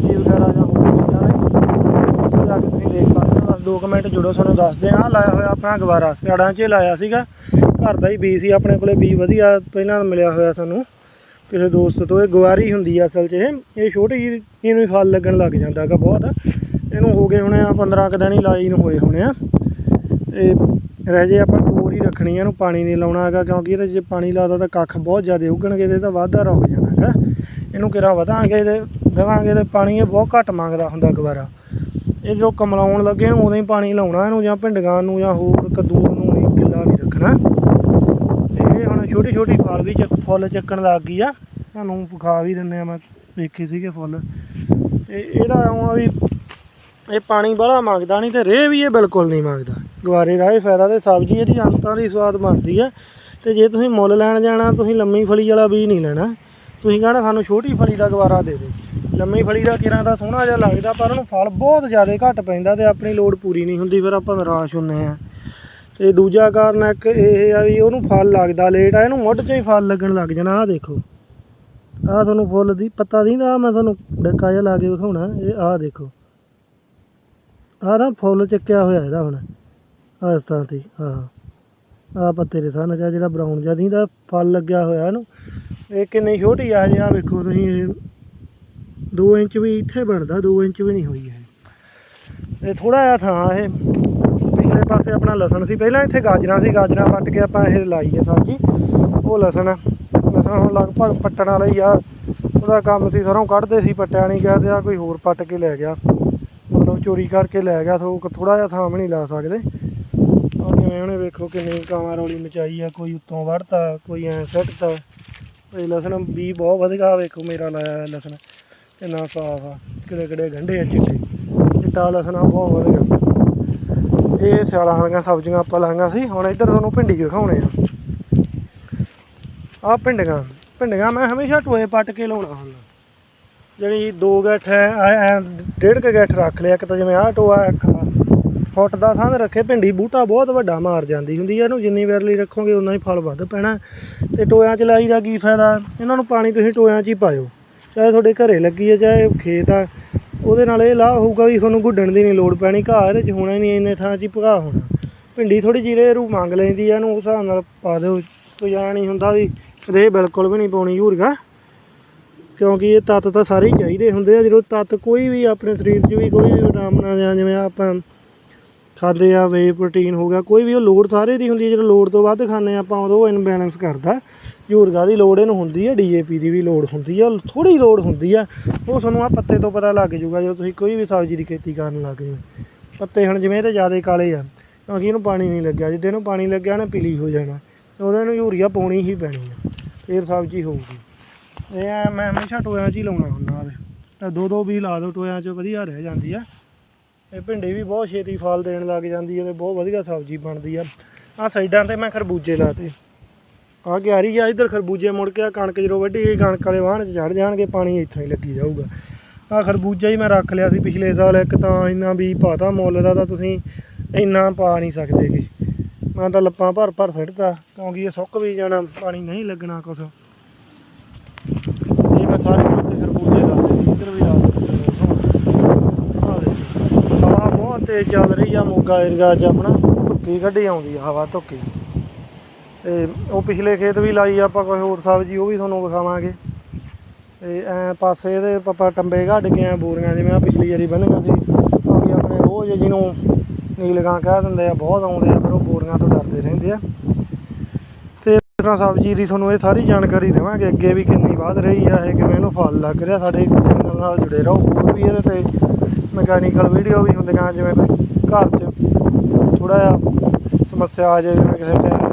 ਸਬਜ਼ੀ ਵਗੈਰਾ ਜਾਂ ਹੋਰ ਚੀਜ਼ਾਂ ਨੇ, ਉੱਥੇ ਜਾ ਕੇ ਤੁਸੀਂ ਦੇਖ ਸਕਦੇ ਹੋ। ਬਸ 2 ਮਿੰਟ ਜੁੜੋ, ਸਾਨੂੰ ਦੱਸਦੇ ਹਾਂ ਲਾਇਆ ਹੋਇਆ ਆਪਣਾ ਗਵਾਰਾ ਸਿਆੜਾਂ 'ਚ ਲਾਇਆ ਸੀਗਾ। ਘਰ ਦਾ ਹੀ ਬੀ ਸੀ, ਆਪਣੇ ਕੋਲੇ ਬੀ ਵਧੀਆ ਪਹਿਲਾਂ ਮਿਲਿਆ ਹੋਇਆ ਸਾਨੂੰ। ਕਿਸੇ ਦੋਸਤ ਤੋਂ, ਇਹ ਗਵਾਰੀ ਹੁੰਦੀ ਆ ਅਸਲ 'ਚ ਇਹ। ਇਹ ਛੋਟੀ ਜਿਹੀ, ਇਹਨੂੰ ਹੀ ਫਲ ਲੱਗਣ ਲੱਗ ਜਾਂਦਾ ਹੈਗਾ ਬਹੁਤ। ਇਹਨੂੰ ਹੋ ਗਏ ਹੋਣੇ ਆ 15 ਕੁ ਦਿਨ ਹੀ ਲਾਈ ਨੂੰ ਹੋਏ ਹੋਣੇ ਆ। ਇਹ ਰਹਿ ਜੇ ਆਪਾਂ ਟੋਰ ਹੀ ਰੱਖਣੀ ਆ, ਇਹਨੂੰ ਪਾਣੀ ਨਹੀਂ ਲਾਉਣਾ ਹੈਗਾ, ਕਿਉਂਕਿ ਇਹਦੇ 'ਚ ਪਾਣੀ ਲਾਦਾ ਤਾਂ ਕੱਖ ਬਹੁਤ ਜ਼ਿਆਦਾ ਉੱਗਣਗੇ ਤੇ ਇਹਦਾ ਵਾਧਾ ਰੁਕ ਜਾਣਾ ਹੈਗਾ। ਇਹਨੂੰ ਕਿਰਾ ਵਧਾਂਗੇ ਤੇ ਦੇਵਾਂਗੇ ਤੇ ਪਾਣੀ ਇਹ ਬਹੁਤ ਘੱਟ ਮੰਗਦਾ ਹੁੰਦਾ ਗਵਾਰਾ ਇਹ ਜੋ ਕਮਲਾਉਣ ਲੱਗੇ ਨੂੰ ਉਦੋਂ ਹੀ ਪਾਣੀ ਲਾਉਣਾ ਇਹਨੂੰ ਜਾਂ ਭਿੰਡੀਆਂ ਨੂੰ ਜਾਂ ਹੋਰ ਕੱਦੂ ਨੂੰ ਨਹੀਂ ਗਿੱਲਾ ਨਹੀਂ ਰੱਖਣਾ। ਤੇ ਇਹ ਹੁਣ ਛੋਟੀ ਛੋਟੀ ਫਲ ਵੀ ਚੱਕ ਫੁੱਲ ਚੱਕਣ ਲੱਗ ਗਈ ਆ। ਤੁਹਾਨੂੰ ਵਿਖਾ ਵੀ ਦਿੰਨੇ ਆ ਮੈਂ ਵੇਖੇ ਸੀਗੇ ਫੁੱਲ। ਤੇ ਇਹਦਾ ਇਉਂ ਆ ਵੀ ਇਹ ਪਾਣੀ ਬਾਹਲਾ ਮੰਗਦਾ ਨਹੀਂ ਤੇ ਰੇਹ ਵੀ ਇਹ ਬਿਲਕੁਲ ਨਹੀਂ ਮੰਗਦਾ। ਗਵਾਰੇ ਦਾ ਇਹ ਫਾਇਦਾ ਤੇ ਸਬਜ਼ੀ ਇਹਦੀ ਅੰਤਾਂ ਦੀ ਸਵਾਦ ਬਣਦੀ ਆ। ਤੇ ਜੇ ਤੁਸੀਂ ਮੁੱਲ ਲੈਣ ਜਾਣਾ, ਤੁਸੀਂ ਲੰਮੀ ਫਲੀ ਵਾਲਾ ਬੀਜ ਨਹੀਂ ਲੈਣਾ। ਤੁਸੀਂ ਕਹਣਾ ਸਾਨੂੰ ਛੋਟੀ ਫਲੀ ਦਾ ਗਵਾਰਾ ਦੇ ਦੇ ਲੰਮੀ ਫਲੀ ਦਾ ਕਿਰਾਂ ਦਾ ਸੋਹਣਾ ਜਿਹਾ ਲੱਗਦਾ, ਪਰ ਉਹਨੂੰ ਫਲ ਬਹੁਤ ਜ਼ਿਆਦਾ ਘੱਟ ਪੈਂਦਾ ਤੇ ਆਪਣੀ ਲੋੜ ਪੂਰੀ ਨਹੀਂ ਹੁੰਦੀ, ਫਿਰ ਆਪਾਂ ਨਿਰਾਸ਼ ਹੁੰਨੇ ਆ। ਤੇ ਦੂਜਾ ਕਾਰਨ ਇੱਕ ਇਹ ਆ ਵੀ ਉਹਨੂੰ ਫਲ ਲੱਗਦਾ ਲੇਟ ਆ, ਇਹਨੂੰ ਮੁੱਢ 'ਚੋਂ ਹੀ ਫਲ ਲੱਗਣ ਲੱਗ ਜਾਣਾ, ਆਹ ਦੇਖੋ। ਆਹ ਤੁਹਾਨੂੰ ਫੁੱਲ ਦੀ ਪੱਤਾ ਦੀ ਨਾ, ਮੈਂ ਤੁਹਾਨੂੰ ਡੱਕਾ ਜਿਹਾ ਲਾ ਕੇ ਵਿਖਾਉਣਾ, ਇਹ ਆਹ ਦੇਖੋ। ਆਹ ਨਾ ਫੁੱਲ ਚੱਕਿਆ ਹੋਇਆ ਇਹਦਾ ਹੁਣ, ਆਹ ਇਸ ਤਰ੍ਹਾਂ ਤੇ, ਆਹ। ਆਹ ਪੱਤੇ ਦੇ ਸਾਹਮਣੇ ਜਿਹੜਾ ਬਰਾਊਨ ਜਿਹਾ ਦਾ ਫਲ ਲੱਗਿਆ ਹੋਇਆ ਇਹਨੂੰ। ਇਹ ਕਿੰਨੀ ਛੋਟੀ ਆ ਜਿਹਾ ਵੇਖੋ ਤੁਸੀਂ 2 ਇੰਚ ਵੀ ਇੱਥੇ ਬਣਦਾ 2 ਇੰਚ ਵੀ ਨਹੀਂ ਹੋਈ ਇਹ। ਇਹ ਥੋੜਾ ਜਿਹਾ ਥਾਂ ਇਹ। ਪਿਛਲੇ ਪਾਸੇ ਆਪਣਾ ਲਸਣ ਸੀ। ਪਹਿਲਾਂ ਇੱਥੇ ਗਾਜਰਾਂ ਸੀ, ਗਾਜਰਾਂ ਪੱਟ ਕੇ ਆਪਾਂ ਇਹ ਲਾਈ ਹੈ ਸਬਜ਼ੀ। ਉਹ ਲਸਣ ਲਸਣ ਹੁਣ ਲਗਭਗ ਪੱਟਣ ਵਾਲਾ ਹੀ ਆ। ਉਹਦਾ ਕੰਮ ਸੀ, ਸਰੋਂ ਕੱਢਦੇ ਸੀ, ਪੱਟਿਆ ਨਹੀਂ ਗਿਆ ਤੇ ਆ ਕੋਈ ਹੋਰ ਪੱਟ ਕੇ ਲੈ ਗਿਆ। ਮਤਲਬ ਚੋਰੀ ਕਰਕੇ ਲੈ ਗਿਆ ਸੋ ਥੋੜਾ ਜਿਹਾ ਥਾਂ ਵੀ ਨਹੀਂ ਲਾ ਸਕਦੇ। ਉਹ ਜਿਵੇਂ ਉਹਨੇ ਵੇਖੋ ਕਿੰਨੀ ਕਾਵਾਂ ਰੌਲੀ ਮਚਾਈ ਆ, ਕੋਈ ਉੱਤੋਂ ਵੜਤਾ ਕੋਈ ਐ ਸੱਟਤਾ। ਇਹ ਲਸਣ ਵੀ ਬਹੁਤ ਵਧੀਆ ਵੇਖੋ, ਮੇਰਾ ਲਾਇਆ ਹੋਇਆ ਲਸਣ। ਇੰਨਾ ਸਾਫ਼ ਆ ਕਿਹੜੇ ਕਿਹੜੇ ਗੰਢੇ ਆ ਚਿੱਟੇ। ਚਿੱਟਾ ਲਸਣਾ ਬਹੁਤ ਵਧੀਆ। ਇਹ ਸਿਆਲਾਂ ਵਾਲੀਆਂ ਸਬਜ਼ੀਆਂ ਆਪਾਂ ਲਾਈਆਂ ਸੀ, ਹੁਣ ਇੱਧਰ ਤੁਹਾਨੂੰ ਭਿੰਡੀ ਵਿਖਾਉਣੇ ਆ। ਆ ਭਿੰਡੀਆਂ ਭਿੰਡੀਆਂ ਮੈਂ ਹਮੇਸ਼ਾ ਟੋਏ ਪੱਟ ਕੇ ਲਾਉਣਾ ਹੁੰਦਾ। ਜਿਹੜੀ ਦੋ ਗੱਠ ਹੈ ਡੇਢ ਕੁ ਗੱਠ ਰੱਖ ਲਿਆ, ਇੱਕ ਤਾਂ ਜਿਵੇਂ ਆਹ ਟੋਆ ਫੁੱਟ ਦਾ ਸੰਦ ਰੱਖੇ, ਭਿੰਡੀ ਬੂਟਾ ਬਹੁਤ ਵੱਡਾ ਮਾਰ ਜਾਂਦੀ ਹੁੰਦੀ ਹੈ ਇਹਨੂੰ ਜਿੰਨੀ ਵਾਰ ਲਈ ਰੱਖੋਗੇ ਉਨਾ ਹੀ ਫਲ ਵੱਧ ਪੈਣਾ। ਤੇ ਟੋਇਆਂ 'ਚ ਲਾਈ ਦਾ ਕੀ ਫਾਇਦਾ? ਇਹਨਾਂ ਨੂੰ ਪਾਣੀ ਤੁਸੀਂ ਟੋਇਆਂ 'ਚ ਹੀ ਪਾਇਓ। ਚਾਹੇ ਤੁਹਾਡੇ ਘਰੇ ਲੱਗੀ ਹੈ ਚਾਹੇ ਖੇਤ ਆ, ਉਹਦੇ ਨਾਲ ਇਹ ਲਾਹ ਹੋਊਗਾ ਵੀ ਤੁਹਾਨੂੰ ਗੁੱਡਣ ਦੀ ਨਹੀਂ ਲੋੜ ਪੈਣੀ, ਘਾਹ ਇਹਦੇ 'ਚ ਹੋਣਾ ਹੀ ਨਹੀਂ, ਇੰਨੇ ਥਾਂ 'ਚ ਹੀ ਭਗਾ ਹੋਣਾ। ਭਿੰਡੀ ਥੋੜੀ ਜਿਹੀ ਰੂ ਮੰਗ ਲੈਂਦੀ ਆ ਇਹਨੂੰ ਉਸ ਹਿਸਾਬ ਨਾਲ ਪਾ ਦਿਓ, ਕੋਈ ਐਂ ਨਹੀਂ ਹੁੰਦਾ ਵੀ ਰੇਹ ਬਿਲਕੁਲ ਵੀ ਨਹੀਂ ਪਾਉਣੀ ਯੂਰੀਆ ਕਿਉਂਕਿ ਇਹ ਤੱਤ ਤਾਂ ਸਾਰੇ ਹੀ ਚਾਹੀਦੇ ਹੁੰਦੇ ਆ, ਜਦੋਂ ਤੱਤ ਕੋਈ ਵੀ ਆਪਣੇ ਸਰੀਰ 'ਚ ਵੀ ਕੋਈ ਵੀ ਵਿਟਾਮਿਨ ਜਾਂ ਜਿਵੇਂ ਆਪਾਂ ਖਾਂਦੇ ਆ ਵੇ ਪ੍ਰੋਟੀਨ ਹੋ ਗਿਆ, ਕੋਈ ਵੀ ਉਹ ਲੋੜ ਸਾਰੇ ਦੀ ਹੁੰਦੀ ਹੈ, ਜਦੋਂ ਲੋੜ ਤੋਂ ਵੱਧ ਖਾਂਦੇ ਆ ਆਪਾਂ, ਉਦੋਂ ਇਨਬੈਲੈਂਸ ਕਰਦਾ। ਯੂਰੀਆ ਦੀ ਲੋੜ ਇਹਨੂੰ ਹੁੰਦੀ ਹੈ ਡੀਏਪੀ ਦੀ ਵੀ ਲੋੜ ਹੁੰਦੀ ਆ ਥੋੜੀ ਲੋੜ ਹੁੰਦੀ ਆ ਉਹ ਤੁਹਾਨੂੰ ਆ ਪੱਤੇ ਤੋਂ ਪਤਾ ਲੱਗ ਜਾਊਗਾ, ਜਦੋਂ ਤੁਸੀਂ ਕੋਈ ਵੀ ਸਬਜ਼ੀ ਦੀ ਖੇਤੀ ਕਰਨ ਲੱਗ ਜਾਓ। ਪੱਤੇ ਹੁਣ ਜਿਵੇਂ ਤਾਂ ਜ਼ਿਆਦਾ ਕਾਲੇ ਆ, ਕਿਉਂਕਿ ਇਹਨੂੰ ਪਾਣੀ ਨਹੀਂ ਲੱਗਿਆ, ਜਿੱਦੇ ਇਹਨੂੰ ਪਾਣੀ ਲੱਗਿਆ ਨਾ ਪੀਲੀ ਹੋ ਜਾਣਾ ਉਹਦੇ ਨੂੰ ਯੂਰੀਆ ਪਾਉਣੀ ਹੀ ਪੈਣੀ ਆ, ਫੇਰ ਸਬਜ਼ੀ ਹੋਊਗੀ। ਇਹ ਐਂ ਮੈਂ ਹਮੇਸ਼ਾ ਟੋਇਆਂ 'ਚ ਹੀ ਲਾਉਣਾ ਹੁੰਦਾ ਆਵੇ ਤਾਂ ਦੋ ਦੋ ਵੀ ਲਾ ਦਿਓ, ਟੋਇਆਂ 'ਚ ਵਧੀਆ ਰਹਿ ਜਾਂਦੀ ਆ। ਇਹ ਭਿੰਡੀ ਵੀ ਬਹੁਤ ਛੇਤੀ ਫਲ ਦੇਣ ਲੱਗ ਜਾਂਦੀ ਹੈ ਤੇ ਬਹੁਤ ਵਧੀਆ ਸਬਜ਼ੀ ਬਣਦੀ ਆ। ਆ ਸਾਈਡਾਂ ਤੇ ਮੈਂ ਖਰਬੂਜੇ ਲਾਤੇ। ਆ ਕਿਆਰੀ ਆ, ਇੱਧਰ ਖਰਬੂਜੇ ਮੁੜ ਕੇ ਆ, ਕਣਕ ਜਦੋਂ ਵੱਢੀ ਗਈ, ਕਣਕ ਵਾਲੇ ਵਾਹਣ 'ਚ ਚੜ ਜਾਣਗੇ, ਪਾਣੀ ਇੱਥੋਂ ਹੀ ਲੱਗੀ ਜਾਊਗਾ। ਆ ਖਰਬੂਜਾ ਹੀ ਮੈਂ ਰੱਖ ਲਿਆ ਸੀ ਪਿਛਲੇ ਸਾਲ ਇੱਕ, ਤਾਂ ਇੰਨਾ ਵੀ ਪਾਤਾ ਮੁੱਲ ਦਾ ਤਾਂ ਤੁਸੀਂ ਇੰਨਾ ਪਾ ਨਹੀਂ ਸਕਦੇਗੇ। ਮੈਂ ਤਾਂ ਲੱਪਾਂ ਭਰ ਭਰ ਸਿੱਟਤਾ, ਕਿਉਂਕਿ ਇਹ ਸੁੱਕ ਵੀ ਜਾਣਾ, ਪਾਣੀ ਨਹੀਂ ਲੱਗਣਾ ਕੁਛ ਇਹ ਮੈਂ ਸਾਰੇ ਪਾਸੇ ਖਰਬੂਜੇ ਲਾਤੇ ਸੀ ਇੱਧਰ ਵੀ ਲਾ ਦਿੱਤੇ ਆਹ ਦੇਖੋ। ਹਵਾ ਚੱਲ ਰਹੀ ਆ, ਮੋਗਾ ਏਰੀਆ 'ਚ ਆਪਣਾ, ਧੁੱਕੀ ਕੱਢੀ ਆਉਂਦੀ ਆ, ਹਵਾ ਧੁੱਕੀ। ਤੇ ਉਹ ਪਿਛਲੇ ਖੇਤ ਵੀ ਲਾਈ ਆਪਾਂ ਕੋਈ ਹੋਰ ਸਬਜ਼ੀ, ਉਹ ਵੀ ਤੁਹਾਨੂੰ ਵਿਖਾਵਾਂਗੇ। ਤੇ ਐ ਪਾਸੇ ਇਹਦੇ ਆਪਾਂ ਟੰਬੇ ਕੱਢ ਕੇ ਆ, ਬੋਰੀਆਂ ਜਿਵੇਂ ਆ ਪਿਛਲੀ ਵਾਰੀ ਬੰਨੀਆਂ ਸੀ। ਕਿਉਂਕਿ ਆਪਣੇ ਰੋਜ਼ ਜਿਹਨੂੰ ਨੀਲਗਾਂ ਕਹਿ ਦਿੰਦੇ ਆ, ਬਹੁਤ ਆਉਂਦੇ ਆ, ਫਿਰ ਉਹ ਬੋਰੀਆਂ ਤੋਂ ਡਰਦੇ ਰਹਿੰਦੇ ਆ। ਤੇ ਇਸ ਤਰ੍ਹਾਂ ਸਬਜ਼ੀ ਦੀ ਤੁਹਾਨੂੰ ਇਹ ਸਾਰੀ ਜਾਣਕਾਰੀ ਦੇਵਾਂਗੇ, ਅੱਗੇ ਵੀ ਕਿੰਨੀ ਵੱਧ ਰਹੀ ਆ, ਇਹ ਕਿਵੇਂ ਇਹਨੂੰ ਫਲ ਲੱਗ ਰਿਹਾ, ਸਾਡੇ ਚੈਨਲ ਨਾਲ ਜੁੜੇ ਰਹੋ, ਹੋਰ ਵੀ ਇਹਦੇ ਤੇ ਮਕੈਨੀਕਲ ਵੀਡੀਓ ਵੀ ਹੁੰਦੀਆਂ, ਜਿਵੇਂ ਕੋਈ ਘਰ 'ਚ ਥੋੜ੍ਹਾ ਜਿਹਾ ਸਮੱਸਿਆ ਆ ਜਾਵੇ ਜਿਵੇਂ ਕਿਸੇ ਟਾਇਰ